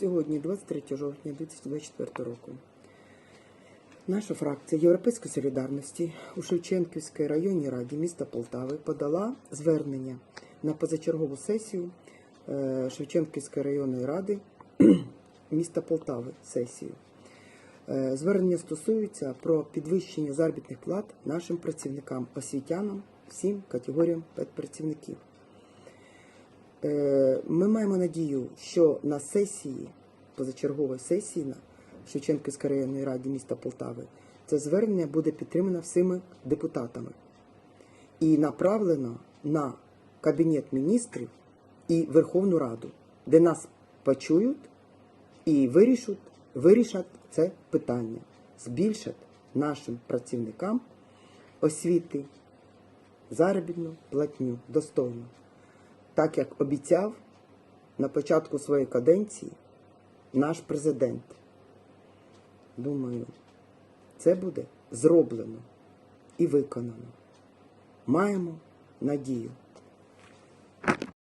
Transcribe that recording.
Сьогодні, 23 жовтня 2024 року, наша фракція Європейської солідарності у Шевченківській районній раді міста Полтави подала звернення на позачергову сесію е, Шевченківської районної ради міста Полтави сесію. Е, Звернення стосується про підвищення заробітних плат нашим працівникам, освітянам, всім категоріям педпрацівників. Е, Ми маємо надію, що на сесії, позачергової сесії на Шевченківській районній раді міста Полтави, це звернення буде підтримано всіми депутатами і направлено на Кабінет міністрів і Верховну Раду, де нас почують і вирішать, вирішать це питання, збільшать нашим працівникам освіти, заробітну платню достойно так як обіцяв на початку своєї каденції наш президент. Думаю, це буде зроблено і виконано. Маємо надію.